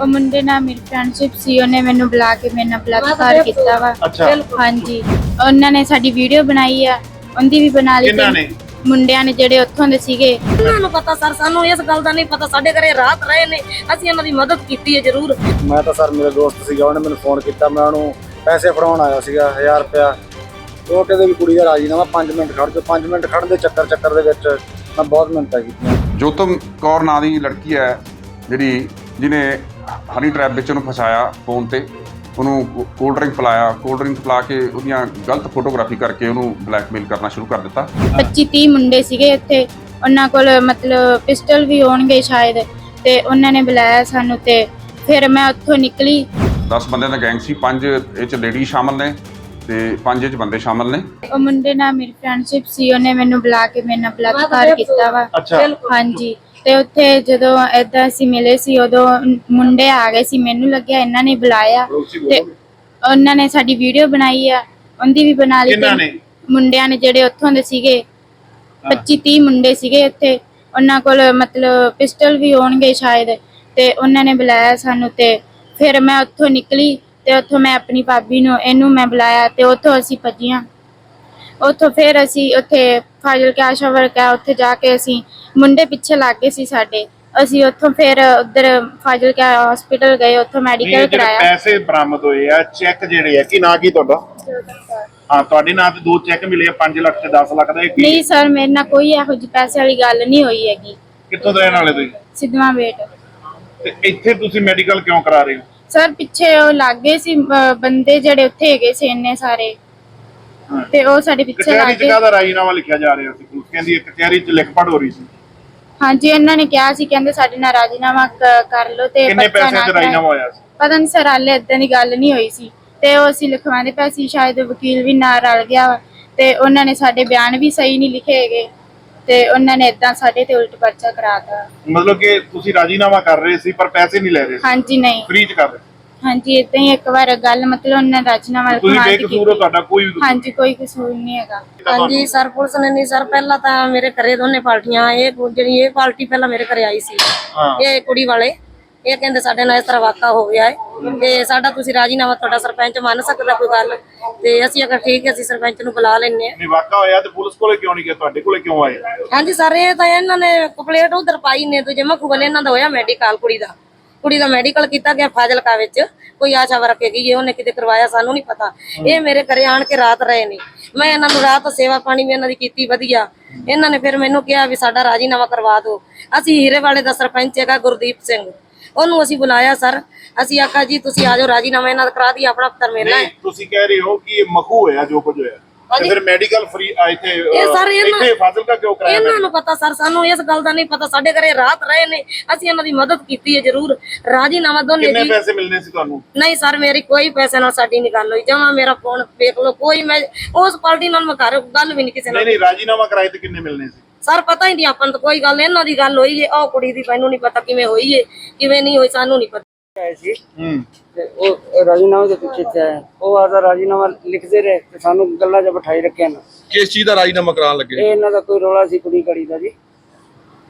ਉਹ ਮੁੰਡੇ ਨਾਲ ਮੇਰੀ ਫਰੈਂਡਸ਼ਿਪ ਸੀ ਉਹਨੇ ਮੈਨੂੰ ਬੁਲਾ ਕੇ ਮੇਰੇ ਨਾਲ ਬਲਾਤਕਾਰ ਕੀਤਾ ਵਾ। ਅੱਛਾ। ਹਾਂਜੀ। ਉਹਨਾਂ ਨੇ ਸਾਡੀ ਵੀਡੀਓ ਬਣਾਈ ਆ ਉਹਦੀ ਵੀ ਬਣਾ ਲਈ ਕਿਹਨਾਂ ਨੇ? ਮੁੰਡਿਆਂ ਨੇ ਜਿਹੜੇ ਉੱਥੋਂ ਦੇ ਸੀਗੇ। ਉਹਨਾਂ ਨੂੰ ਪਤਾ ਸਰ ਸਾਨੂੰ ਇਸ ਗੱਲ ਦਾ ਨਹੀਂ ਪਤਾ ਸਾਡੇ ਘਰੇ ਰਾਤ ਰਹੇ ਨੇ। ਅਸੀਂ ਉਹਨਾਂ ਦੀ ਮਦਦ ਕੀਤੀ ਹੈ ਜ਼ਰੂਰ। ਮੈਂ ਤਾਂ ਸਰ ਮੇਰੇ ਦੋਸਤ ਸੀਗਾ ਉਹਨੇ ਮੈਨੂੰ ਫੋਨ ਕੀਤਾ। ਮੈਂ ਉਹਨੂੰ ਪੈਸੇ ਫੜਾਉਣ ਆਇਆ ਸੀਗਾ 1000 ਰੁਪਇਆ। ਉਹ ਕਹਿੰਦੇ ਵੀ ਕੁੜੀ ਦਾ ਰਾਜੀਨਾਮਾ 5 ਮਿੰਟ ਖੜ ਜਾਓ। 5 ਮਿੰਟ ਖੜਨ ਦੇ ਚੱਕਰ ਚੱਕਰ ਦੇ ਵਿੱਚ ਮੈਂ ਬਹੁਤ ਮਿੰਟਾਂ ਕੀਤੀਆਂ। ਜੋਤਮ ਕੌਰ ਨਾਂ ਦੀ ਲੜਕੀ ਹੈ ਜਿਹੜੀ ਜਿਹਨੇ ਹਨੀ ਟ੍ਰੈਪ ਵਿੱਚ ਉਹਨੂੰ ਫਸਾਇਆ ਫੋਨ ਤੇ। ਉਹਨੂੰ ਕੋਲਡ ਡਰਿੰਕ ਪਿਲਾਇਆ। ਕੋਲਡ ਡਰਿੰਕ ਪਿਲਾ ਕੇ ਉਹਦੀਆਂ ਗਲਤ ਫੋਟੋਗ੍ਰਾਫੀ ਕਰਕੇ ਉਹਨੂੰ ਬਲੈਕਮੇਲ ਕਰਨਾ ਸ਼ੁਰੂ ਕਰ ਦਿੱਤਾ। 25 30 ਮੁੰਡੇ ਸੀਗੇ ਇੱਥੇ। ਉਹਨਾਂ ਕੋਲ ਮਤਲਬ ਪਿਸਟਲ ਵੀ ਹੋਣਗੇ ਸ਼ਾਇਦ ਤੇ ਉਹਨਾਂ ਨੇ ਬੁਲਾਇਆ ਸਾਨੂੰ ਤੇ ਫਿਰ ਮੈਂ ਉੱਥੋਂ ਨਿਕਲੀ। 10 ਬੰਦਿਆਂ ਦਾ ਗੈਂਗ ਸੀ। ਪੰਜ ਇਹ ਚ ਲੇਡੀ ਸ਼ਾਮਲ ਨੇ ਤੇ ਪੰਜ ਇਹ ਚ ਬੰਦੇ ਸ਼ਾਮਲ ਨੇ। ਉਹ ਮੁੰਡੇ ਨਾਲ ਮੇਰੀ ਫਰੈਂਡਸ਼ਿਪ ਸੀ। ਉਹਨੇ ਮੈਨੂੰ ਬੁਲਾ ਕੇ ਮੇਰੇ ਨਾਲ ਬਲਾਤਕਾਰ ਕੀਤਾ ਵਾ। ਅੱਛਾ। ਹਾਂਜੀ। ਤੇ ਉੱਥੇ ਜਦੋਂ ਏਦਾਂ ਅਸੀਂ ਮਿਲੇ ਸੀ ਉਦੋਂ ਮੁੰਡੇ ਆ ਗਏ ਸੀ ਮੈਨੂੰ ਲੱਗਿਆ ਇਹਨਾਂ ਨੇ ਬੁਲਾਇਆ ਤੇ ਉਹਨਾਂ ਨੇ ਸਾਡੀ ਵੀਡੀਓ ਬਣਾਈ ਆ ਉਹਦੀ ਵੀ ਬਣਾ ਲਈ ਕਿਹਨਾਂ ਤੇ ਨੇ? ਮੁੰਡਿਆਂ ਨੇ ਜਿਹੜੇ ਉੱਥੋਂ ਦੇ ਸੀਗੇ 25 30 ਮੁੰਡੇ ਸੀਗੇ ਉੱਥੇ ਉਹਨਾਂ ਕੋਲ ਮਤਲਬ ਪਿਸਟਲ ਵੀ ਹੋਣਗੇ ਸ਼ਾਇਦ ਤੇ ਉਹਨਾਂ ਨੇ ਬੁਲਾਇਆ ਸਾਨੂੰ ਤੇ ਫਿਰ ਮੈਂ ਉੱਥੋਂ ਨਿਕਲੀ ਤੇ ਉੱਥੋਂ ਮੈਂ ਆਪਣੀ ਭਾਬੀ ਨੂੰ ਇਹਨੂੰ ਮੈਂ ਬੁਲਾਇਆ ਤੇ ਉੱਥੋਂ ਅਸੀਂ ਭੱਜੀਆਂ। ਉੱਥੋਂ ਫਿਰ ਅਸੀਂ ਉੱਥੇ ਫਾਜ਼ਿਲ ਕੇ ਆਸ਼ਾ ਵਰਕ ਹੈ ਉੱਥੇ ਜਾ ਕੇ ਅਸੀਂ ਮੁੰਡੇ ਪਿੱਛੇ ਲੱਗ ਗਏ ਸੀ ਸਾਡੇ। ਅਸੀਂ ਉੱਥੋਂ ਫਿਰ ਉਧਰ ਫਾਜ਼ਿਲ ਕੇ ਹਸਪੀਟਲ ਗਏ ਉੱਥੋਂ ਮੈਡੀਕਲ ਕਰਾਇਆ। ਪੈਸੇ ਬਰਾਮਦ ਹੋਏ ਆ ਚੈੱਕ ਜਿਹੜੇ ਆ ਕੀ ਨਾਂ ਕੀ ਤੁਹਾਡਾ? ਹਾਂ ਤੁਹਾਡੇ ਨਾਂ ਤੇ ਦੋ ਚੈੱਕ ਮਿਲੇ ਆ 5 ਲੱਖ ਤੇ 10 ਲੱਖ ਦਾ ਇਹ ਕੀ ਨਹੀਂ ਸਰ ਮੇਰੇ ਨਾਲ ਕੋਈ ਇਹੋ ਜਿਹੀ ਪੈਸੇ ਵਾਲੀ ਗੱਲ ਨਹੀਂ ਹੋਈ ਹੈਗੀ। ਕਿੱਥੋਂ ਦੇ ਰਹਿਣ ਵਾਲੇ ਤੁਸੀਂ? ਸਿੱਧਵਾਂ ਵੇਟ ਤੇ ਇੱਥੇ ਤੁਸੀਂ ਮੈਡੀਕਲ ਕਿਉਂ ਕਰਾ ਰਹੇ ਹੋ? ਸਰ ਪਿੱਛੇ ਉਹ ਲੱਗ ਗਏ ਸੀ ਅਹ, ਬੰਦੇ ਜਿਹੜੇ ਉੱਥੇ ਹੈਗੇ ਸੀ ਇੰਨੇ ਸਾਰੇ। ਹਾਂ। ਤੇ ਉਹ ਸਾਡੇ ਪਿੱਛੇ ਕਚਹਿਰੀ ਲੱਗ ਚ ਗਏ। ਕਾਹਦਾ ਰਾਜੀਨਾਮਾ ਲਿਖਿਆ ਜਾ ਰਿਹਾ ਸੀ? ਪੁਲਿਸ ਕਹਿੰਦੀ ਹੈ ਕਚਹਿਰੀ ਚ ਲਿਖ ਪੜ ਹੋ ਰਹੀ ਸੀ। ਹਾਂਜੀ ਇਹਨਾਂ ਨੇ ਕਿਹਾ ਸੀ ਕਹਿੰਦੇ ਸਾਡੇ ਨਾਲ ਰਾਜੀਨਾਮਾ ਕ- ਕਰ ਲਓ ਤੇ ਕਿੰਨੇ ਬੱਚਾ ਪੈਸੇ ਨਾ। ਰਾਜੀਨਾਮਾ ਹੋਇਆ ਸੀ? ਪਤਾ ਨਹੀਂ ਸਰ ਹਾਲੇ ਇਦਾਂ ਦੀ ਗੱਲ ਨਹੀਂ ਹੋਈ ਸੀ। ਤੇ ਉਹ ਅਸੀਂ ਲਿਖਵਾਉਂਦੇ ਪਏ ਸੀ ਸ਼ਾਇਦ ਵਕੀਲ ਵੀ ਨਾਲ ਰਲ ਗਿਆ ਵਾ। ਤੇ ਉਹਨਾਂ ਨੇ ਸਾਡੇ ਬਿਆਨ ਵੀ ਸਹੀ ਨਹੀਂ ਲਿਖੇ ਹੈਗੇ। ਤੇ ਉਹਨਾਂ ਨੇ ਇਦਾਂ ਸਾਡੇ ਤੇ ਉਲਟ ਪਰਚਾ ਕਰਾਤਾ। ਮਤਲਬ ਕਿ ਤੁਸੀਂ ਰਾਜੀਨਾਮਾ ਕਰ ਰਹੇ ਸੀ ਪਰ ਪੈਸੇ ਨਹੀਂ ਲੈ ਰਹੇ ਸੀ? ਹਾਂਜੀ ਨਹੀਂ। ਫ੍ਰੀ ਚ ਕਰ ਰਹੇ ਹਾਂਜੀ ਇਦਾਂ ਹੀ ਇੱਕ ਵਾਰ ਗੱਲ ਮਤਲਬ ਉਹਨਾਂ ਨੇ ਰਾਜੀਨਾਮਾ ਤੁਸੀਂ ਲਿਖਵਾ ਕੇ ਬੇਕਸੂਰ ਹੋ ਤੁਹਾਡਾ ਕੋਈ ਵੀ ਕਸੂਰ ਹਾਂਜੀ ਕੋਈ ਕਸੂਰ ਨਹੀਂ ਹੈਗਾ। ਹਾਂਜੀ ਸਰ ਪੁਲਿਸ ਨੇ ਨਹੀਂ ਸਰ ਪਹਿਲਾਂ ਤਾਂ ਮੇਰੇ ਘਰੇ ਦੋਨੇ ਪਾਰਟੀਆਂ ਇਹ ਜਿਹੜੀ ਇਹ ਪਾਰਟੀ ਪਹਿਲਾਂ ਮੇਰੇ ਘਰੇ ਆਈ ਸੀ। ਹਾਂ। ਇਹ ਕੁੜੀ ਵਾਲੇ ਇਹ ਕਹਿੰਦੇ ਸਾਡੇ ਨਾਲ ਇਸ ਤਰ੍ਹਾਂ ਵਾਕਾ ਹੋ ਗਿਆ ਹੈ। ਤੇ ਸਾਡਾ ਤੁਸੀਂ ਰਾਜੀਨਾਮਾ ਤੁਹਾਡਾ ਸਰਪੰਚ ਮੰਨ ਸਕਦਾ ਕੋਈ ਗੱਲ। ਤੇ ਅਸੀਂ ਅਗਰ ਠੀਕ ਹੈ ਅਸੀਂ ਸਰਪੰਚ ਨੂੰ ਬੁਲਾ ਲੈਣੇ ਨਹੀਂ ਵਾਕਾ ਹੋਇਆ ਤੇ ਪੁਲਿਸ ਕੋਲੇ ਕਿਉਂ ਨਹੀਂ ਗਿਆ? ਤੁਹਾਡੇ ਕੋਲੇ ਕਿਉਂ ਆਏ? ਹਾਂਜੀ ਸਰ ਇਹ ਤਾਂ ਇਹਨਾਂ ਨੇ ਕੰਪਲੀਟ ਉਧਰ ਪਾਈ ਨੇ ਦੂਜੇ ਮਖੂਬਲ ਇਹਨਾਂ ਦਾ ਹੋਇਆ ਮੈਡੀਕਲ ਕੁੜੀ ਦਾ। ਕੁੜੀ ਦਾ ਮੈਡੀਕਲ ਕੀਤਾ ਗਿਆ ਫਾਜ਼ਿਲਕਾ ਵਿੱਚ, ਕੋਈ ਆਸ਼ਾ ਵਰਕ ਹੈਗੀ ਜੇ ਉਹਨੇ ਕਿਤੇ ਕਰਵਾਇਆ, ਸਾਨੂੰ ਨਹੀਂ ਪਤਾ। ਇਹ ਮੇਰੇ ਘਰੇ ਆਣ ਕੇ ਰਾਤ ਰਹੇ ਨੇ। ਮੈਂ ਇਹਨਾਂ ਨੂੰ ਰਾਤ ਸੇਵਾ ਪਾਣੀ ਵੀ ਇਹਨਾਂ ਦੀ ਕੀਤੀ, ਵਧੀਆ। ਇਹਨਾਂ ਨੇ ਫਿਰ ਮੈਨੂੰ ਕਿਹਾ ਵੀ ਸਾਡਾ ਰਾਜੀਨਾਮਾ ਕਰਵਾ ਦਿਓ। ਅਸੀਂ ਹੀਰੇ ਵਾਲੇ ਦਾ ਸਰਪੰਚ ਹੈਗਾ, ਗੁਰਦੀਪ ਸਿੰਘ। ਉਹਨੂੰ ਅਸੀਂ ਬੁਲਾਇਆ, ਸਰ, ਅਸੀਂ ਆਖਾ ਜੀ, ਤੁਸੀਂ ਆ ਜਾਓ, ਰਾਜੀਨਾਮਾ ਇਹਨਾਂ ਦਾ ਕਰਾ ਦੀ ਆਪਣਾ ਪੱਤਰ ਮਿਲਣਾ ਹੈ। ਤੁਸੀਂ ਕਹਿ ਰਹੇ ਹੋ ਕਿ ਇਹ ਮਖੂ ਹੋਇਆ, ਜੋ ਕੁਝ ਹੋਇਆ। ਤੇ ਫਿਰ ਮੈਡੀਕਲ ਫ੍ਰੀ ਇੱਥੇ ਇਹ ਅਹ, ਸਰ ਇਹਨਾਂ- ਇੱਥੇ ਫਾਜ਼ਿਲਕਾ ਕਿਉਂ ਕਰਾਇਆ ਇਹਨਾਂ ਨੂੰ ਪਤਾ ਸਰ ਸਾਨੂੰ ਇਸ ਗੱਲ ਦਾ ਨਹੀਂ ਪਤਾ ਸਾਡੇ ਘਰੇ ਰਾਤ ਰਹੇ ਨੇ ਅਸੀਂ ਇਹਨਾਂ ਦੀ ਮਦਦ ਕੀਤੀ ਹੈ ਜ਼ਰੂਰ। ਰਾਜੀਨਾਮਾ ਦੋਨੇ ਕਿੰਨੇ ਜੀ ਪੈਸੇ ਮਿਲਨੇ ਸੀ ਤੁਹਾਨੂੰ? ਨਹੀਂ ਸਰ ਮੇਰੀ ਕੋਈ ਪੈਸੇ ਨਾਲ ਸਾਡੀ ਨਹੀਂ ਗੱਲ ਹੋਈ। ਜਮਾ ਮੇਰਾ ਫੋਨ ਵੇਖ ਲਓ ਕੋਈ ਮੈਂ ਉਸ ਪਾਰਟੀ ਨਾਲ ਮੈਂ ਘਰ ਗੱਲ ਵੀ ਨਹੀਂ ਕਿਸੇ ਨਹੀਂ ਨਾਲ ਨਹੀਂ ਰਾਜੀਨਾਮਾ ਕਰਾਏ ਤੇ ਕਿੰਨੇ ਮਿਲਨੇ ਸੀ? ਸਰ ਪਤਾ ਹੀ ਨਹੀਂ ਆਪਾਂ ਨੂੰ ਤਾਂ ਕੋਈ ਗੱਲ ਇਹਨਾਂ ਦੀ ਗੱਲ ਹੋਈ ਏ ਉਹ ਕੁੜੀ ਦੀ ਮੈਨੂੰ ਨਹੀਂ ਪਤਾ ਕਿਵੇਂ ਹੋਈ ਏ ਕਿਵੇਂ ਨਹੀਂ ਹੋਈ ਸਾਨੂੰ ਨਹੀਂ ਪਤਾ। ਆਏ ਸੀ। ਹੂੰ। ਤੇ ਉਹ ਰਾਜੀਨਾਮੇ ਦੇ ਪਿੱਛੇ ਤੇ ਆਏ ਉਹ ਆਦਾ ਰਾਜੀਨਾਮਾ ਲਿਖਦੇ ਰਹੇ ਤੇ ਸਾਨੂੰ ਗੱਲਾਂ 'ਚ ਬਿਠਾਈ ਰੱਖਿਆ ਨਾ। ਕਿਸ ਚੀਜ਼ ਦਾ ਰਾਜੀਨਾਮਾ ਕਰਾਉਣ ਲੱਗੇ? ਇਹ ਇਹਨਾਂ ਦਾ ਕੋਈ ਰੋਲਾ ਸੀ ਕੁੜੀ ਕੜੀ ਦਾ ਜੀ।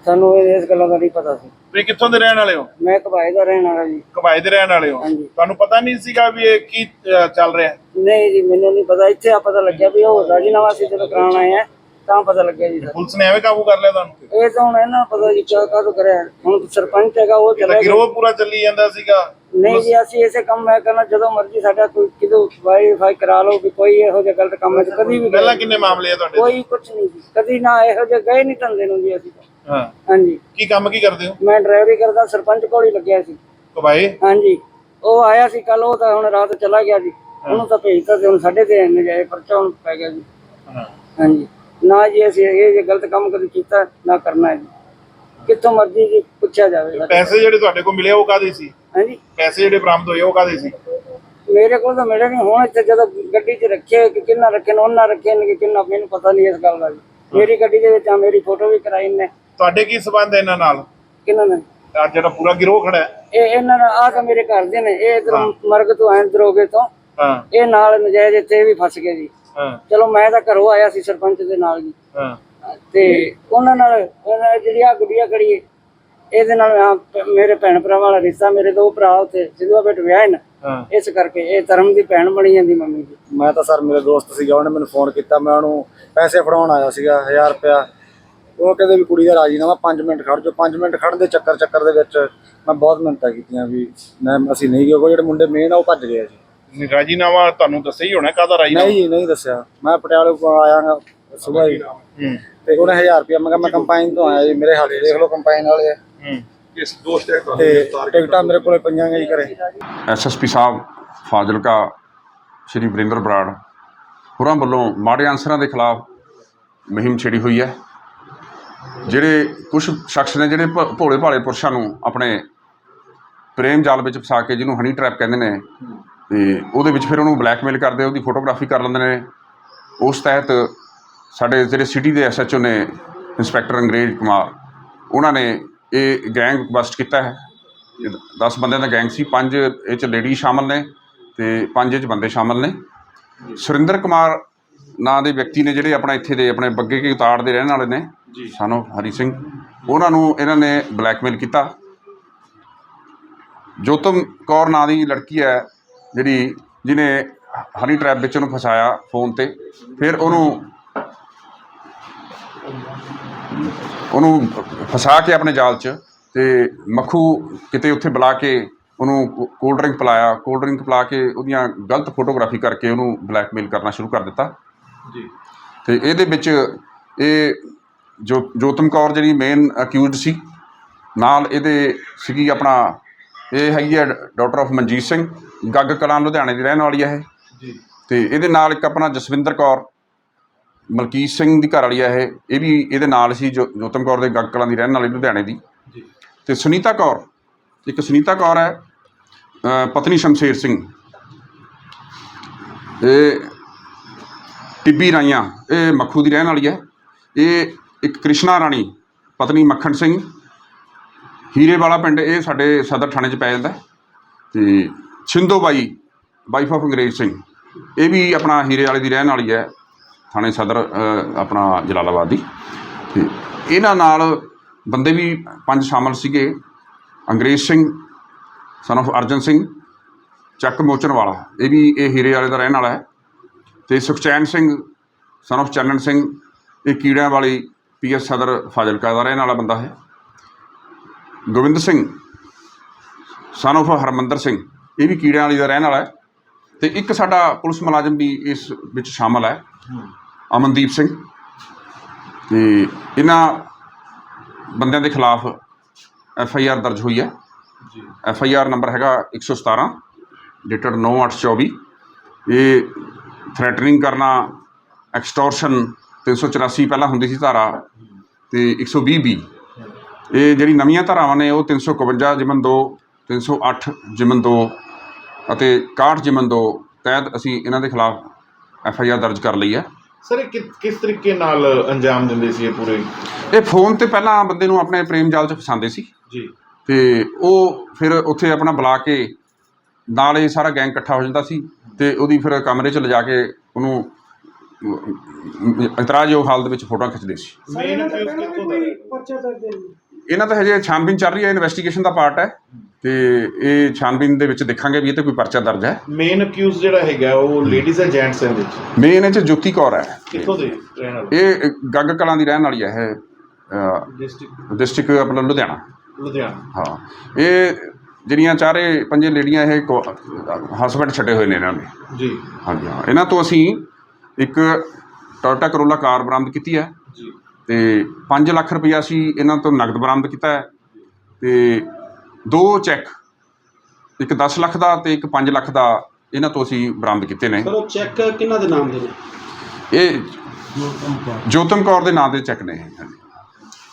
ਸਾਨੂੰ ਇਹ- ਇਸ ਗੱਲਾਂ ਦਾ ਨਹੀਂ ਪਤਾ ਸੀ। ਤੁਸੀਂ ਕਿੱਥੋਂ ਦੇ ਰਹਿਣ ਵਾਲੇ ਹੋ? ਮੈਂ ਕਬਾਏ ਦਾ ਰਹਿਣ ਵਾਲਾ ਜੀ। ਕਬਾਏ ਦੇ ਰਹਿਣ ਵਾਲੇ ਹੋ? ਹਾਂਜੀ। ਤੁਹਾਨੂੰ ਪਤਾ ਨਹੀਂ ਸੀਗਾ ਵੀ ਇਹ ਕੀ ਅਹ, ਚੱਲ ਰਿਹਾ? ਨਹੀਂ ਜੀ ਮੈਨੂੰ ਨਹੀਂ ਪਤਾ। ਇੱਥੇ ਆ ਪਤਾ ਲੱਗਿਆ ਵੀ ਉਹ ਰਾਜੀਨਾਮਾ ਸੀ ਜਦੋਂ ਕਰਾਉਣ ਆਏ ਆ। ਤਾਂ ਪਤਾ ਲੱਗਿਆ ਜੀ। ਸਰ ਪੁਲਿਸ ਨੇ ਐਵੇਂ ਕਾਬੂ ਕਰ ਲਿਆ ਤੁਹਾਨੂੰ? ਇਹ ਤਾਂ ਹੁਣ ਇਹਨਾਂ ਨੂੰ ਪਤਾ ਜੀ ਕਿਆ ਕਾਹਦੋਂ ਕਰਿਆ। ਹੁਣ ਸਰਪੰਚ ਹੈਗਾ ਉਹ ਇਹ ਤਾਂ ਚਲੇ ਗਿਆ। ਗਿਰੋਹ ਪੂਰਾ ਚੱਲੀ ਜਾਂਦਾ ਸੀਗਾ? ਨਹੀਂ ਜੀ ਅਸੀਂ ਇਸੇ ਕੰਮ ਮੈਂ ਕਰਨਾ ਜਦੋਂ ਮਰਜ਼ੀ ਸਾਡਾ ਕੋਈ ਕਿਦੋਂ ਵਾਈਫਾਈ ਕਰਾ ਲਓ ਵੀ ਕੋਈ ਇਹੋ ਜਿਹਾ ਗਲਤ ਕੰਮ ਹੈ ਕਦੀ ਵੀ ਪਹਿਲਾਂ ਕਿੰਨੇ ਮਾਮਲੇ ਆ ਤੁਹਾਡੇ ਕੋਈ ਕੁਝ ਨਹੀਂ ਜੀ। ਕਦੀ ਨਾ ਇਹੋ ਜਿਹੇ ਗਏ ਨਹੀਂ ਧੰਦੇ ਨੂੰ ਜੀ ਅਸੀਂ ਤਾਂ। ਹਾਂ। ਹਾਂਜੀ। ਕੀ ਕੰਮ ਕੀ ਕਰਦੇ ਹੋ? ਮੈਂ ਡਰਾਈਵਰੀ ਕਰਦਾ ਸਰਪੰਚ ਕੋਲ ਹੀ ਲੱਗਿਆ ਸੀ। ਕਬਾਏ? ਹਾਂਜੀ। ਉਹ ਆਇਆ ਸੀ ਕੱਲ ਉਹ ਤਾਂ ਹੁਣ ਰਾਤ ਚਲਾ ਗਿਆ ਜੀ। ਉਹਨੂੰ ਤਾਂ ਭੇਜਤਾ ਤੇ ਹੁਣ ਸਾਡੇ ਤੇ ਨਜਾਇਜ਼ ਪਰਚਾ ਹੁਣ ਪੈ ਗਿਆ ਜੀ। ਹਾਂ। ਹਾਂਜੀ। ਨਾ ਜੀ ਅਸੀਂ ਇਹ ਜੇ ਗਲਤ ਕੰਮ ਕਦੀ ਕੀਤਾ ਨਾ ਕਰਨਾ ਹੈ ਜੀ। ਕਿੱਥੋਂ ਮਰਜ਼ੀ ਜੀ ਪੁੱਛਿਆ ਜਾਵੇ। ਸਾਡੇ ਪੈਸੇ ਜਿਹੜੇ ਤੁਹਾਡੇ ਕੋਲ ਮਿਲੇ ਉਹ ਕਾਦੇ ਸੀ? ਹਾਂਜੀ। ਪੈਸੇ ਜਿਹੜੇ ਬਰਾਮਦ ਹੋਏ ਉਹ ਕਾਦੇ ਸੀ? ਮੇਰੇ ਕੋਲ ਤਾਂ ਮਿਲੇ ਨਹੀਂ ਹੁਣ ਇੱਥੇ ਜਦੋਂ ਗੱਡੀ 'ਚ ਰੱਖੇ ਕਿ ਕਿੰਨਾ ਰੱਖੇ ਨੇ ਉਹਨਾਂ ਰੱਖੇ ਨੇ ਕਿ ਕਿੰਨਾ ਮੈਨੂੰ ਪਤਾ ਨਹੀਂ ਇਸ ਗੱਲ ਦਾ ਜੀ। ਮੇਰੀ ਗੱਡੀ ਦੇ ਵਿੱਚ ਆ ਮੇਰੀ ਫੋਟੋ ਵੀ ਕਰਾਈ ਨੇ। ਤੁਹਾਡੇ ਕੀ ਸਬੰਧ ਹੈ ਇਹਨਾਂ ਨਾਲ? ਕਿੰਨਾ ਨੇ ਆ ਜਿਹੜਾ ਪੂਰਾ ਗਿਰੋਹ ਖੜਾ ਹੈ। ਇਹ ਇਹਨਾਂ ਦਾ ਆ ਤਾਂ ਮੇਰੇ ਘਰ ਦੇ ਨੇ। ਇਹ ਇਧਰ ਮਰਗ ਤੋਂ ਆਏ ਦਰੋਗੇ ਤੋਂ। ਹਾਂ। ਇਹ ਨਾਲ ਨਜਾਇਜ਼ ਇੱਥੇ ਵੀ ਫਸ ਗਏ ਜੀ। ਚਲੋ ਮੈਂ ਤਾਂ ਘਰੋਂ ਆਇਆ ਸੀ ਸਰਪੰਚ ਦੇ ਨਾਲ ਜੀ। ਹਾਂ। ਤੇ ਉਹਨਾਂ ਨਾਲ ਉਹਨਾਂ ਜਿਹੜੀ ਆ ਗੁੱਡੀਆਂ ਖੜੀ ਹੈ ਇਹਦੇ ਨਾਲ ਮੇਰੇ ਭੈਣ ਭਰਾਵਾਂ ਵਾਲਾ ਰਿਸ਼ਤਾ ਮੇਰੇ ਦੋ ਭਰਾ ਉੱਥੇ ਸਿੱਧੂਆ ਬੇਟ ਵਿਆਹ ਨੇ ਹਾਂ। ਇਸ ਕਰਕੇ ਇਹ ਧਰਮ ਦੀ ਭੈਣ ਬਣੀ ਜਾਂਦੀ ਮੰਮੀ ਦੀ ਮੈਂ ਤਾਂ ਸਰ ਮੇਰੇ ਦੋਸਤ ਸੀਗਾ ਉਹਨੇ ਮੈਨੂੰ ਫੋਨ ਕੀਤਾ ਮੈਂ ਉਹਨੂੰ ਪੈਸੇ ਫੜਾਉਣ ਆਇਆ ਸੀਗਾ 1000 ਰੁਪਇਆ। ਉਹ ਕਹਿੰਦੇ ਵੀ ਕੁੜੀ ਦਾ ਰਾਜੀਨਾਮਾ 5 ਮਿੰਟ ਖੜ ਜਾਓ 5 ਮਿੰਟ ਖੜਨ ਦੇ ਚੱਕਰ ਚੱਕਰ ਦੇ ਵਿੱਚ ਮੈਂ ਬਹੁਤ ਮਿਹਨਤਾਂ ਕੀਤੀਆਂ ਵੀ ਮੈਂ ਅਸੀਂ ਨਹੀਂ ਗਏ ਉਹ ਜਿਹੜੇ ਮੁੰਡੇ ਮੇਨ ਆ ਉਹ ਭੱਜ ਗਏ ਜੀ। ਰਾਜੀਨਾਮਾ ਤੁਹਾਨੂੰ ਦੱਸਿਆ ਹੀ ਹੋਣਾ ਕਾਹਦਾ ਰਾਜੀਨਾਮਾ? ਨਹੀਂ ਜੀ ਨਹੀਂ ਦੱਸਿਆ। ਮੈਂ ਪਟਿਆਲੇ ਤੋਂ ਆਇਆ ਸਵੇਰ ਹੀ। ਹੂੰ। ਤੇ ਉਹਨੇ 1000 ਰੁਪਇਆ ਮੈਂ ਕਿਹਾ ਮੈਂ ਕੰਪਾਈਨ ਤੋਂ ਆਇਆ ਜੀ ਮੇਰੇ ਹੱਥ ਦੇਖ ਲਓ ਕੰਪਾਈਨ ਵਾਲੇ ਆ। ਹੂੰ। ਇਸ ਦੋਸਤ ਹੈ ਤੇ ਟਿਕਟਾਂ ਮੇਰੇ ਕੋਲੇ ਪਈਆਂ ਗਈ ਘਰੇ। ਐਸਐਸਪੀ ਸਾਹਿਬ ਫਾਜ਼ਿਲਕਾ ਸ਼੍ਰੀ ਵਰਿੰਦਰ ਬਰਾੜ। ਹੋਰਾਂ ਵੱਲੋਂ ਮਾੜੇ ਅਨਸਰਾਂ ਦੇ ਖਿਲਾਫ ਮੁਹਿੰਮ ਛੇੜੀ ਹੋਈ ਹੈ। ਜਿਹੜੇ ਕੁਝ ਸ਼ਖਸ ਨੇ ਜਿਹੜੇ ਭੋਲੇ ਭਾਲੇ ਪੁਰਸ਼ਾਂ ਨੂੰ ਆਪਣੇ ਪ੍ਰੇਮ ਜਾਲ ਵਿੱਚ ਫਸਾ ਕੇ ਜਿਹਨੂੰ ਹਨੀ ਟ੍ਰੈਪ ਕਹਿੰਦੇ ਨੇ ਤੇ ਉਹਦੇ ਵਿੱਚ ਫਿਰ ਉਹਨੂੰ ਬਲੈਕਮੇਲ ਕਰਦੇ ਉਹਦੀ ਫੋਟੋਗ੍ਰਾਫੀ ਕਰ ਲੈਂਦੇ ਨੇ। ਉਸ ਤਹਿਤ ਸਾਡੇ ਜਿਹੜੇ ਸਿਟੀ ਦੇ ਐਸਐਚਓ ਨੇ ਇੰਸਪੈਕਟਰ ਅੰਗਰੇਜ਼ ਕੁਮਾਰ ਉਹਨਾਂ ਨੇ ਇਹ ਗੈਂਗ ਬਸਟ ਕੀਤਾ ਹੈ। 10 ਬੰਦਿਆਂ ਦਾ ਗੈਂਗ ਸੀ ਪੰਜ ਇਹ ਚ ਲੇਡੀ ਸ਼ਾਮਲ ਨੇ ਤੇ ਪੰਜ ਇਹ ਚ ਬੰਦੇ ਸ਼ਾਮਲ ਨੇ। ਸੁਰਿੰਦਰ ਕੁਮਾਰ ਨਾਂ ਦੇ ਵਿਅਕਤੀ ਨੇ ਜਿਹੜੇ ਆਪਣਾ ਇੱਥੇ ਦੇ ਆਪਣੇ ਬੱਗੇ ਕੇ ਉਤਾੜ ਦੇ ਰਹਿਣ ਵਾਲੇ ਨੇ ਸਾਨੂੰ ਹਰੀ ਸਿੰਘ। ਉਹਨਾਂ ਨੂੰ ਇਹਨਾਂ ਨੇ ਬਲੈਕਮੇਲ ਕੀਤਾ। ਜੋਤਮ ਕੌਰ ਨਾਂ ਦੀ ਲੜਕੀ ਹੈ ਜਿਹੜੀ ਜਿਹਨੇ ਹਨੀ ਟ੍ਰੈਪ ਵਿੱਚ ਉਹਨੂੰ ਫਸਾਇਆ ਫੋਨ ਤੇ ਫਿਰ ਉਹਨੂੰ ਉਹਨੂੰ ਫਸਾ ਕੇ ਆਪਣੇ ਜਾਲ 'ਚ ਤੇ ਮੱਖੂ ਕਿਤੇ ਉੱਥੇ ਬੁਲਾ ਕੇ ਉਹਨੂੰ ਕੋਲਡ ਡਰਿੰਕ ਪਿਲਾਇਆ। ਕੋਲਡ ਡਰਿੰਕ ਪਿਲਾ ਕੇ ਉਹਦੀਆਂ ਗਲਤ ਫੋਟੋਗ੍ਰਾਫੀ ਕਰਕੇ ਉਹਨੂੰ ਬਲੈਕਮੇਲ ਕਰਨਾ ਸ਼ੁਰੂ ਕਰ ਦਿੱਤਾ। ਜੀ। ਤੇ ਇਹਦੇ ਵਿੱਚ ਇਹ ਜੋ ਜੋਤਮ ਕੌਰ ਜਿਹੜੀ ਮੇਨ ਅਕਿਊਜ਼ਡ ਸੀ ਨਾਲ ਇਹਦੇ ਸੀਗੀ ਆਪਣਾ ਇਹ ਹੈਗੀ ਹੈ ਡਾਕਟਰ ਆਫ ਮਨਜੀਤ ਸਿੰਘ ਗੱਗ ਕਲਾਂ ਲੁਧਿਆਣੇ ਦੀ ਰਹਿਣ ਵਾਲੀ ਹੈ ਇਹ। ਜੀ। ਤੇ ਇਹਦੇ ਨਾਲ ਇੱਕ ਆਪਣਾ ਜਸਵਿੰਦਰ ਕੌਰ ਮਲਕੀਤ ਸਿੰਘ ਦੀ ਘਰ ਵਾਲੀ ਹੈ ਇਹ। ਇਹ ਵੀ ਇਹਦੇ ਨਾਲ ਸੀ ਜੋ ਜੋਤਮ ਕੌਰ ਦੇ ਗੱਗ ਕਲਾਂ ਦੀ ਰਹਿਣ ਵਾਲੀ ਲੁਧਿਆਣੇ ਦੀ। ਜੀ। ਤੇ ਸੁਨੀਤਾ ਕੌਰ ਇੱਕ ਸੁਨੀਤਾ ਕੌਰ ਹੈ ਪਤਨੀ ਸ਼ਮਸ਼ੇਰ ਸਿੰਘ। ਇਹ ਟਿੱਬੀ ਰਾਈਆਂ ਇਹ ਮੱਖੂ ਦੀ ਰਹਿਣ ਵਾਲੀ ਹੈ। ਇਹ ਇੱਕ ਕ੍ਰਿਸ਼ਨਾ ਰਾਣੀ ਪਤਨੀ ਮੱਖਣ ਸਿੰਘ। ਹੀਰੇ ਵਾਲਾ ਪਿੰਡ, ਇਹ ਸਾਡੇ ਸਦਰ ਥਾਣੇ 'ਚ ਪੈ ਜਾਂਦਾ। ਹੈ। ਤੇ ਛਿੰਦੋ ਬਾਈ ਵਾਈਫ ਆਫ ਅੰਗਰੇਜ਼ ਸਿੰਘ, ਇਹ ਵੀ ਆਪਣਾ ਹੀਰੇ ਵਾਲੇ ਦੀ ਰਹਿਣ ਵਾਲੀ ਹੈ, ਥਾਣੇ ਸਦਰ ਆਪਣਾ ਜਲਾਲਾਬਾਦ ਦੀ। ਤੇ ਇਹਨਾਂ ਨਾਲ ਬੰਦੇ ਵੀ ਪੰਜ ਸ਼ਾਮਲ ਸੀਗੇ, ਅੰਗਰੇਜ਼ ਸਿੰਘ ਸਨ of ਅਰਜਨ ਸਿੰਘ, ਚੱਕ ਮੋਚਨ ਵਾਲਾ, ਇਹ ਵੀ ਇਹ ਹੀਰੇ ਵਾਲੇ ਦਾ ਰਹਿਣ ਵਾਲਾ ਹੈ। ਤੇ ਸੁਖਚੈਨ ਸਿੰਘ ਸਨ of ਚੰਨਨ ਸਿੰਘ, ਇਹ ਕੀੜਿਆਂ ਵਾਲੀ ਪੀਐਸ ਸਦਰ ਫਾਜ਼ਿਲਕਾ ਦਾ ਰਹਿਣ ਵਾਲਾ ਬੰਦਾ ਹੈ। ਗੋਬਿੰਦ ਸਿੰਘ son of ਹਰਮੰਦਰ ਸਿੰਘ ਇਹ ਵੀ ਕੀੜਿਆਂ ਵਾਲੀ ਦਾ ਰਹਿਣ ਵਾਲਾ ਹੈ ਤੇ ਇੱਕ ਸਾਡਾ ਪੁਲਿਸ ਮੁਲਾਜ਼ਮ ਵੀ ਇਸ ਵਿੱਚ ਸ਼ਾਮਲ ਹੈ ਅਮਨਦੀਪ ਸਿੰਘ। ਤੇ ਇਹਨਾਂ ਬੰਦਿਆਂ ਦੇ ਖਿਲਾਫ ਐਫ ਆਈ ਆਰ ਦਰਜ ਹੋਈ ਹੈ। ਜੀ। ਐਫ ਆਈ ਆਰ ਨੰਬਰ ਹੈਗਾ 117 ਡੇਟਡ 9824 ਇਹ ਥ੍ਰੈਟਨਿੰਗ ਕਰਨਾ ਐਕਸਟੋਰਸ਼ਨ 384 ਪਹਿਲਾਂ ਹੁੰਦੀ ਸੀ ਧਾਰਾ ਤੇ 120 ਬੀ। ਇਹ ਜਿਹੜੀ ਨਵੀਆਂ ਧਾਰਾਵਾਂ ਨੇ ਉਹ 351 ਜਿਮਨ 2 308 ਜਿਮਨ 2 ਅਤੇ 61 ਜਿਮਨ 2 ਤਹਿਤ ਅਸੀਂ ਇਹਨਾਂ ਦੇ ਖਿਲਾਫ ਐਫ ਆਈ ਆਰ ਦਰਜ ਕਰ ਲਈ ਹੈ। ਸਰ ਇਹ ਕਿ- ਕਿਸ ਤਰੀਕੇ ਨਾਲ ਅੰਜਾਮ ਦਿੰਦੇ ਸੀ ਇਹ ਪੂਰੇ? ਇਹ ਫੋਨ ਤੇ ਪਹਿਲਾਂ ਬੰਦੇ ਨੂੰ ਆਪਣੇ ਪ੍ਰੇਮ ਜਾਲ 'ਚ ਫਸਾਉਂਦੇ ਸੀ। ਜੀ। ਤੇ ਉਹ ਫਿਰ ਉੱਥੇ ਆਪਣਾ ਬੁਲਾ ਕੇ ਨਾਲ ਇਹ ਸਾਰਾ ਗੈਂਗ ਇਕੱਠਾ ਹੋ ਜਾਂਦਾ ਸੀ ਤੇ ਉਹਦੀ ਫਿਰ ਕਮਰੇ 'ਚ ਲਿਜਾ ਕੇ ਉਹਨੂੰ ਇਤਰਾਜ਼ਯੋਗ ਹਾਲਤ ਵਿੱਚ ਫੋਟੋਆਂ ਖਿੱਚਦੇ ਸੀ। ਮੇਨ ਕਿੱਥੋਂ ਦਾ ਇਹਨਾਂ ਤਾਂ ਹਜੇ ਛਾਨਬੀਨ ਚੱਲ ਰਹੀ ਹੈ ਇਨਵੈਸਟੀਗੇਸ਼ਨ ਦਾ ਪਾਰਟ ਹੈ ਤੇ ਇਹ ਛਾਨਬੀਨ ਦੇ ਵਿੱਚ ਦੇਖਾਂਗੇ ਵੀ ਇਹ ਤੇ ਕੋਈ ਪਰਚਾ ਦਰਜ ਹੈ। ਮੇਨ ਅਕਿਊਜ਼ ਜਿਹੜਾ ਹੈਗਾ ਉਹ ਲੇਡੀਜ਼ ਐਂਡ ਜੈਂਟਸ ਦੇ ਵਿੱਚ? ਮੇਨ ਇਹ 'ਚ ਜੋਤੀ ਕੌਰ ਹੈ। ਕਿੱਥੋਂ ਦੇ ਰਹਿਣ ਵਾਲੇ? ਇਹ ਗੱਗ ਕਲਾਂ ਦੀ ਰਹਿਣ ਵਾਲੀ ਹੈ ਇਹ ਡਿਸਟ੍ਰਿਕਟ ਡਿਸਟ੍ਰਿਕਟ ਆਪਣਾ ਲੁਧਿਆਣਾ। ਲੁਧਿਆਣਾ। ਹਾਂ ਇਹ ਜਿਹੜੀਆਂ ਚਾਰੇ ਪੰਜੇ ਲੇਡੀਆਂ ਇਹ ਹਸਬੈਂਡ ਛੱਡੇ ਹੋਏ ਨੇ ਇਹਨਾਂ ਨੇ ਜੀ। ਹਾਂਜੀ ਹਾਂ। ਇਹਨਾਂ ਤੋਂ ਅਸੀਂ ਇੱਕ ਟੋਇਟਾ ਕਰੋਲਾ ਕਾਰ ਬਰਾਮਦ ਕੀਤੀ ਹੈ। ਜੀ। ਤੇ 5 ਲੱਖ ਰੁਪਈਆ ਅਸੀਂ ਇਹਨਾਂ ਤੋਂ ਨਗਦ ਬਰਾਮਦ ਕੀਤਾ ਹੈ ਤੇ ਦੋ ਚੈੱਕ ਇੱਕ 10 ਲੱਖ ਦਾ ਤੇ ਇੱਕ 5 ਲੱਖ ਦਾ ਇਹਨਾਂ ਤੋਂ ਅਸੀਂ ਬਰਾਮਦ ਕੀਤੇ ਨੇ। ਸਰ ਉਹ ਚੈੱਕ ਕਿਹਨਾਂ ਦੇ ਨਾਮ ਦੇ ਨੇ? ਇਹ ਜੋਤਮ ਕੌਰ। ਦੇ ਨਾਂ ਦੇ ਚੈੱਕ ਨੇ। ਇਹ।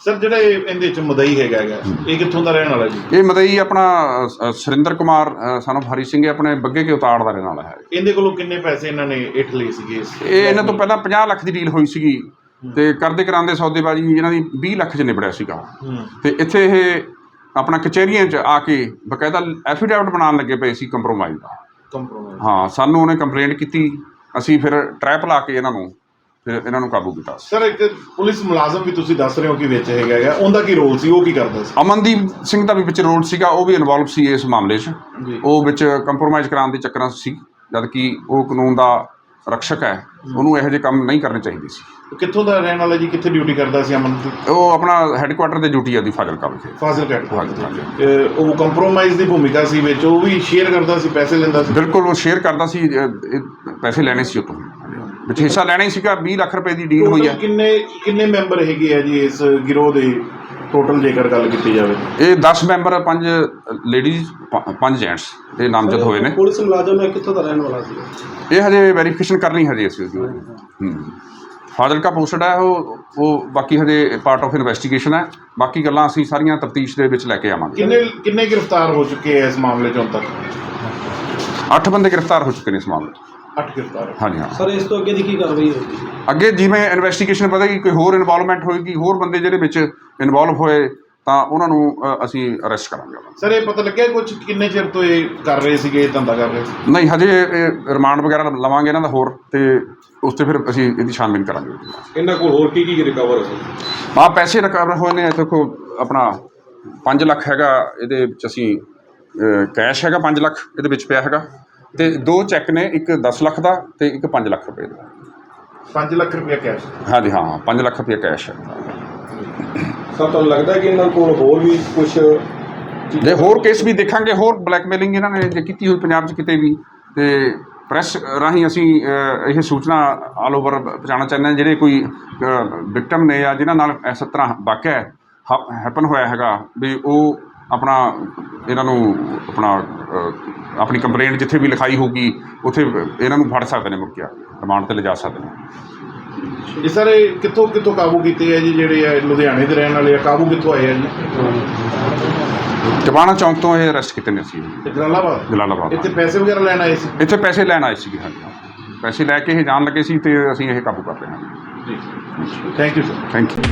ਸਰ ਜਿਹੜਾ ਇਹ ਇਹਦੇ ਵਿੱਚ ਮਦਈ ਹੈਗਾ ਹੈਗਾ ਇਹ ਕਿੱਥੋਂ ਦਾ ਰਹਿਣ ਵਾਲਾ ਜੀ? ਇਹ ਮਦਈ ਆਪਣਾ ਅ, ਸੁਰਿੰਦਰ ਕੁਮਾਰ ਸਾਨੂੰ ਹਰੀ ਸਿੰਘ ਇਹ ਆਪਣੇ ਬੱਗੇ ਕੇ ਉਤਾੜ ਦਾ ਰਹਿਣ ਵਾਲਾ ਹੈ। ਇਹਦੇ ਕੋਲੋਂ ਕਿੰਨੇ ਪੈਸੇ ਇਹਨਾਂ ਨੇ ਇੱਟ ਲਏ ਸੀਗੇ ਇਸ ਇਹ ਇਹਨਾਂ ਤੋਂ ਪਹਿਲਾਂ 50 ਲੱਖ ਦੀ ਡੀਲ ਹੋਈ ਸੀਗੀ। ਤੇ ਕਰਦੇ ਕਰਾਂਦੇ ਸੌਦੇਬਾਜ਼ੀ ਇਹਨਾਂ ਦੀ 20 ਲੱਖ 'ਚ ਨਿਬੜਿਆ ਸੀਗਾ। ਤੇ ਇੱਥੇ ਇਹ ਆਪਣਾ ਕਚਹਿਰੀਆਂ 'ਚ ਆ ਕੇ ਬਕਾਇਦਾ ਐਫੀਡੈਵਿਟ ਬਣਾਉਣ ਲੱਗੇ ਪਏ ਸੀ ਕੰਪਰੋਮਾਈਜ਼ ਦਾ। ਕੰਪਰੋਮਾਈਜ਼ ਹਾਂ ਸਾਨੂੰ ਉਹਨੇ ਕੰਪਲੇਂਟ ਕੀਤੀ ਅਸੀਂ ਫਿਰ ਟਰੈਪ ਲਾ ਕੇ ਇਹਨਾਂ ਨੂੰ ਫਿਰ ਇਹਨਾਂ ਨੂੰ ਕਾਬੂ ਕੀਤਾ। ਸਰ ਇੱਕ ਪੁਲਿਸ ਮੁਲਾਜ਼ਮ ਵੀ ਤੁਸੀਂ ਦੱਸ ਰਹੇ ਹੋ ਕਿ ਵਿੱਚ ਹੈਗਾ ਹੈਗਾ ਉਹਦਾ ਕੀ ਰੋਲ ਸੀ ਉਹ ਕੀ ਕਰਦਾ ਸੀ? ਅਮਨਦੀਪ ਸਿੰਘ ਦਾ ਵੀ ਵਿੱਚ ਰੋਲ ਸੀਗਾ ਉਹ ਵੀ ਇਨਵੋਲਵ ਸੀ ਇਸ ਮਾਮਲੇ 'ਚ। ਉਹ ਵਿੱਚ ਕੰਪਰੋਮਾਈਜ਼ ਕਰਾਉਣ ਦੇ ਚੱਕਰਾਂ 'ਚ ਸੀ ਜਦ ਕਿ ਉਹ ਕਾਨੂੰਨ ਦਾ ਰਕਸ਼ਕ ਹੈ ਉਹਨੂੰ ਇਹੋ ਜਿਹੇ ਕੰਮ ਨਹੀਂ ਕਰਨੇ ਚਾਹੀਦੇ ਸੀ। ਕਿੱਥੋਂ ਦਾ ਰਹਿਣ ਵਾਲਾ ਜੀ? ਕਿੱਥੇ ਡਿਊਟੀ ਕਰਦਾ ਸੀ ਅਮਨਦੀਪ? ਉਹ ਆਪਣਾ ਹੈੱਡਕੁਆਟਰ ਤੇ ਡਿਊਟੀ ਆ ਦੀ ਫਾਜ਼ਿਲਕਾ ਵਿਖੇ। ਫਾਜ਼ਿਲ ਕੱਟ ਹਾਂਜੀ। ਉਹ ਕੰਪਰੋਮਾਈਜ਼ ਦੀ ਭੂਮਿਕਾ ਸੀ ਵਿੱਚ ਉਹ ਵੀ ਸ਼ੇਅਰ ਕਰਦਾ ਸੀ ਪੈਸੇ ਲੈਂਦਾ ਸੀ? ਬਿਲਕੁਲ ਉਹ ਸ਼ੇਅਰ ਕਰਦਾ ਸੀ ਇਹ ਪੈਸੇ ਲੈਣੇ ਸੀ ਉਹ ਤੋਂ ਵਿੱਚ ਹਿੱਸਾ ਲੈਣਾ ਹੀ ਸੀਗਾ 20 ਲੱਖ ਰੁਪਏ ਦੀ ਡੀਲ ਹੋਈ ਹੈ। ਕਿੰਨੇ ਕਿੰਨੇ ਮੈਂਬਰ ਹੈਗੇ ਆ ਜੀ ਇਸ ਗਿਰੋਹ ਦੇ? ਟੋਟਲ ਜੇਕਰ ਗੱਲ ਕੀਤੀ ਜਾਵੇ ਇਹ 10 ਮੈਂਬਰ ਪੰਜ ਲੇਡੀਜ਼ ਪੰਜ ਜੈਂਟਸ ਇਹ ਨਾਮਜ਼ਦ ਹੋਏ ਨੇ। ਪੁਲਿਸ ਮੁਲਾਜ਼ਮ ਹੈ ਕਿੱਥੋਂ ਦਾ ਰਹਿਣ ਵਾਲਾ ਸੀ? ਇਹ ਹਜੇ ਵੈਰੀਫਿਕੇਸ਼ਨ ਕਰਨੀ ਹਜੇ ਅਸੀਂ ਉਹਦੀ। ਹੂੰ। ਫਾਜ਼ਿਲਕਾ ਪੋਸਟਡ ਹੈ ਉਹ ਉਹ ਬਾਕੀ ਹਜੇ ਪਾਰਟ ਆਫ ਇਨਵੈਸਟੀਗੇਸ਼ਨ ਹੈ। ਬਾਕੀ ਗੱਲਾਂ ਅਸੀਂ ਸਾਰੀਆਂ ਤਫਤੀਸ਼ ਦੇ ਵਿੱਚ ਲੈ ਕੇ ਆਵਾਂਗੇ। ਕਿੰਨੇ ਕਿੰਨੇ ਗ੍ਰਿਫਤਾਰ ਹੋ ਚੁੱਕੇ ਆ ਇਸ ਮਾਮਲੇ 'ਚ ਹੁਣ ਤੱਕ? 8 ਬੰਦੇ ਗ੍ਰਿਫਤਾਰ ਹੋ ਚੁੱਕੇ ਨੇ ਇਸ ਮਾਮਲੇ 'ਚ। 8 ਗ੍ਰਿਫਤਾਰ ਹਾਂਜੀ ਹਾਂ। ਸਰ ਇਸ ਤੋਂ ਅੱਗੇ ਦੀ ਕੀ ਕਾਰਵਾਈ ਹੋਵੇਗੀ ਅੱਗੇ ਜਿਵੇਂ ਇਨਵੈਸਟੀਗੇਸ਼ਨ ਵਧੇਗੀ ਕੋਈ ਹੋਰ ਇਨਵੋਲਵਮੈਂਟ ਹੋਏਗੀ ਹੋਰ ਬੰਦੇ ਜਿਹੜੇ ਵਿੱਚ ਇਨਵੋਲਵ ਹੋਏ ਤਾਂ ਉਹਨਾਂ ਨੂੰ ਅ, ਅਸੀਂ ਅਰੈਸਟ ਕਰਾਂਗੇ। ਸਰ ਇਹ ਪਤਾ ਲੱਗਿਆ ਕੁਝ ਕਿੰਨੇ ਚਿਰ ਤੋਂ ਇਹ ਕਰ ਰਹੇ ਸੀਗੇ ਇਹ ਧੰਦਾ ਕਰ ਰਹੇ ਸੀ? ਨਹੀਂ ਹਜੇ ਇਹ ਰਿਮਾਂਡ ਵਗੈਰਾ ਲਵਾਂਗੇ ਇਹਨਾਂ ਦਾ ਹੋਰ ਤੇ ਉਸ ਤੇ ਫਿਰ ਅਸੀਂ ਇਹਦੀ ਛਾਨਬੀਨ ਕਰਾਂਗੇ। ਇਹਨਾਂ ਕੋਲ ਹੋਰ ਕੀ ਕੀ ਰਿਕਵਰ ਹੋਇਆ ਆ ਪੈਸੇ ਰਿਕਵਰ ਹੋਏ ਨੇ ਦੇਖੋ ਆਪਣਾ 5 ਲੱਖ ਹੈਗਾ ਇਹਦੇ ਵਿੱਚ ਅਸੀਂ ਕੈਸ਼ ਹੈਗਾ 5 ਲੱਖ ਇਹਦੇ ਵਿੱਚ ਪਿਆ ਹੈਗਾ। ਤੇ ਦੋ ਚੈੱਕ ਨੇ ਇੱਕ 10 ਲੱਖ ਦਾ ਤੇ ਇੱਕ 5 ਲੱਖ ਰੁਪਏ ਦਾ। 5 ਲੱਖ ਰੁਪਏ ਕੈਸ਼? ਹਾਂਜੀ ਹਾਂ 5 ਲੱਖ ਰੁਪਏ ਕੈਸ਼ ਹੈ। ਸਰ ਤੁਹਾਨੂੰ ਲੱਗਦਾ ਕਿ ਇਹਨਾਂ ਕੋਲ ਹੋਰ ਵੀ ਕੁਝ ਜੇ ਹੋਰ ਕੇਸ ਵੀ ਦੇਖਾਂਗੇ ਹੋਰ ਬਲੈਕਮੇਲਿੰਗ ਇਹਨਾਂ ਨੇ ਜੇ ਕੀਤੀ ਹੋਈ ਪੰਜਾਬ 'ਚ ਕਿਤੇ ਵੀ ਤੇ ਪ੍ਰੈਸ ਰਾਹੀਂ ਅਸੀਂ ਇਹ ਸੂਚਨਾ ਆਲ ਓਵਰ ਪਹੁੰਚਾਉਣਾ ਚਾਹੁੰਦੇ ਹਾਂ ਜਿਹੜੇ ਕੋਈ ਵਿਕਟਮ ਨੇ ਜਾਂ ਜਿਨ੍ਹਾਂ ਨਾਲ ਇਸ ਤਰ੍ਹਾਂ ਵਾਕਿਆ ਹੈਪਨ ਹੋਇਆ ਹੈਗਾ ਵੀ ਉਹ ਆਪਣਾ ਇਹਨਾਂ ਨੂੰ ਆਪਣਾ ਆਪਣੀ ਕੰਪਲੇਂਟ ਜਿੱਥੇ ਵੀ ਲਿਖਾਈ ਹੋਊਗੀ ਉੱਥੇ ਇਹਨਾਂ ਨੂੰ ਫੜ ਸਕਦੇ ਨੇ ਮੁੜ ਕੇ ਰਿਮਾਂਡ ਤੇ ਲਿਜਾ ਸਕਦੇ ਨੇ। ਇਹ ਸਰ ਕਿੱਥੋਂ ਕਿੱਥੋਂ ਕਾਬੂ ਕੀਤੇ ਆ ਜੀ ਜਿਹੜੇ ਆ ਲੁਧਿਆਣੇ ਦੇ ਰਹਿਣ ਵਾਲੇ ਆ? ਕਾਬੂ ਕਿੱਥੋਂ ਆਏ ਆ ਜੀ? ਟਿਵਾਣਾ ਚੌਂਕ ਤੋਂ ਇਹ ਅਰੈਸਟ ਕੀਤੇ ਨੇ ਅਸੀਂ। ਤੇ ਜਲਾਲਾਬਾਦ? ਜਲਾਲਾਬਾਦ। ਇੱਥੇ ਪੈਸੇ ਵਗੈਰਾ ਲੈਣ ਆਏ ਸੀ? ਇੱਥੇ ਪੈਸੇ ਲੈਣ ਆਏ ਸੀਗੇ ਹਾਂਜੀ। ਹਾਂ। ਪੈਸੇ ਲੈ ਕੇ ਇਹ ਜਾਣ ਲੱਗੇ ਸੀ ਤੇ ਅਸੀਂ ਇਹ ਕਾਬੂ ਕਰ ਲਏ ਹਾਂ। ਜੀ। Thank you sir thank you